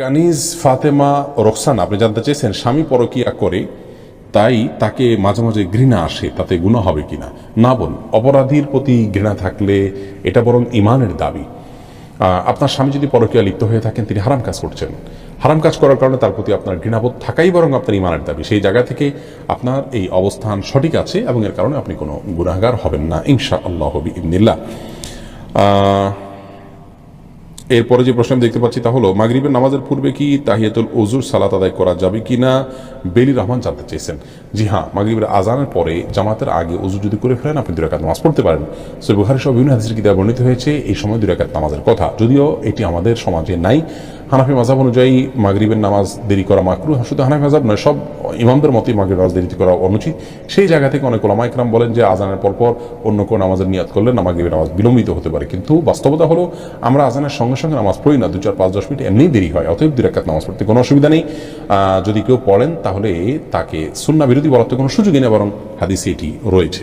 কানিজ ফাতেমা রোকসান আপনি জানতে চেয়েছেন স্বামী পরকিয়া করে তাই তাকে মাঝে মাঝে ঘৃণা আসে তাতে গুণা হবে কিনা? না বোন অপরাধীর প্রতি ঘৃণা থাকলে এটা বরং ইমানের দাবি। আপনার স্বামী যদি পরকীয়া লিপ্ত হয়ে থাকেন তিনি হারাম কাজ করছেন। হারাম কাজ করার কারণে তার প্রতি আপনার ঘৃণাবোধ থাকাই বরং আপনার ইমানের দাবি। সেই জায়গা থেকে আপনার এই অবস্থান সঠিক আছে এবং এর কারণে আপনি কোনো গুণাগার হবেন না ইনশা আল্লাহ হবি ইবনিল্লাহ আহ, এরপরে যে প্রশ্ন দেখতে পাচ্ছি তা হলো, মাগরিবের নামাজের পূর্বে কি তাহিয়াতুল ওজুর সালাত আদায় করা যাবে কি না বেলি রহমান জানতে চেয়েছেন। জি হ্যাঁ মাগরিবের আজানের পরে জামাতের আগে ওজু যদি করে ফেলেন, আপনি দুরাকাত নামাজ পড়তে পারেন। সে সব বিভিন্ন হাদিসের কিতাব বর্ণিত হয়েছে, এই সময় দুরাকাত নামাজের কথা। যদিও এটি আমাদের সমাজে নাই হানাফি মাজাব অনুযায়ী মাগরিবের নামাজ দেরি করা মাকরু শুধু হানাফি মাজাব নয়, সব ইমামদের মতোই মাগরিব নামাজ দেরি করা অনুচিত। সেই জায়গা থেকে অনেক ওলামা ইকরাম বলেন যে, আজানের পরপর অন্য কোনো নামাজের নিয়াত করলে না মাগরিবের নামাজ বিলম্বিত হতে পারে। কিন্তু বাস্তবতা হলো, আমরা আজানের সঙ্গে সঙ্গে নামাজ পড়ি না দু চার পাঁচ দশ মিনিট এমনিই দেরি হয়, অতএব দুই রাকাত নামাজ পড়তে কোনো অসুবিধা নেই। যদি কেউ পড়েন, তাহলে তাকে সুন্না বিরোধী বলার তো কোনো সুযোগই নেই, বরং হাদিসে এটি রয়েছে।